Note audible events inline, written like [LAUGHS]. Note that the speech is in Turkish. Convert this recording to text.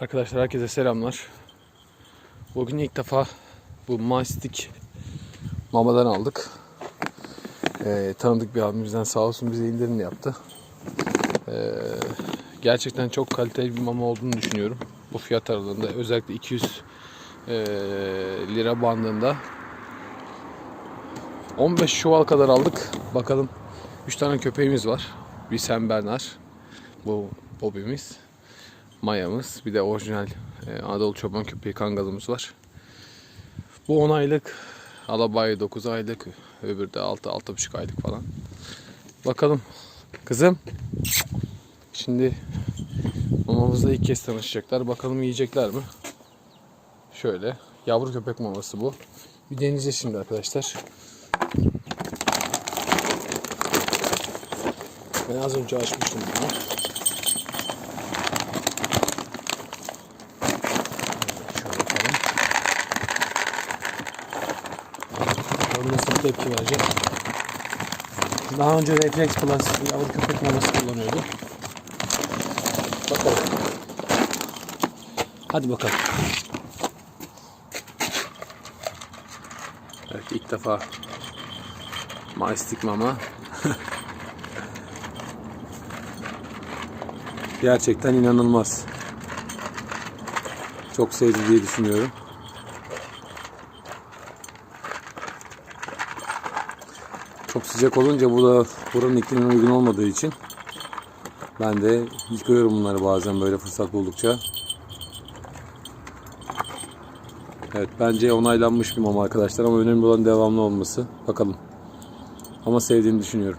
Arkadaşlar herkese selamlar. Bugün ilk defa bu mastik mamadan aldık. Ee, tanıdık bir abimizden sağ olsun bize indirim yaptı. Ee, gerçekten çok kaliteli bir mama olduğunu düşünüyorum. Bu fiyat aralığında özellikle 200 ee, lira bandında 15 çuval kadar aldık. Bakalım 3 tane köpeğimiz var. Bir Sen Bernard. Bu Bobby'miz. Maya'mız. Bir de orijinal e, Anadolu çoban köpeği kangalımız var. Bu 10 aylık. Alabay 9 aylık. Öbürü de 6 6,5 aylık falan. Bakalım. Kızım. Şimdi mamamızla ilk kez tanışacaklar. Bakalım yiyecekler mi? Şöyle. Yavru köpek maması bu. Bir deneyeceğiz şimdi arkadaşlar. Ben az önce açmıştım bunu. Şöyle yapalım. Bakalım nasıl bir tepki verecek. Daha önce Reflex Plus yavru köpek maması kullanıyordu. Bakalım. Hadi bakalım. Evet ilk defa maistik mama. [LAUGHS] Gerçekten inanılmaz. Çok sevdi diye düşünüyorum. Çok sıcak olunca bu da buranın iklimine uygun olmadığı için ben de yıkıyorum bunları bazen böyle fırsat buldukça. Evet bence onaylanmış bir mama arkadaşlar ama önemli olan devamlı olması. Bakalım. Ama sevdiğini düşünüyorum.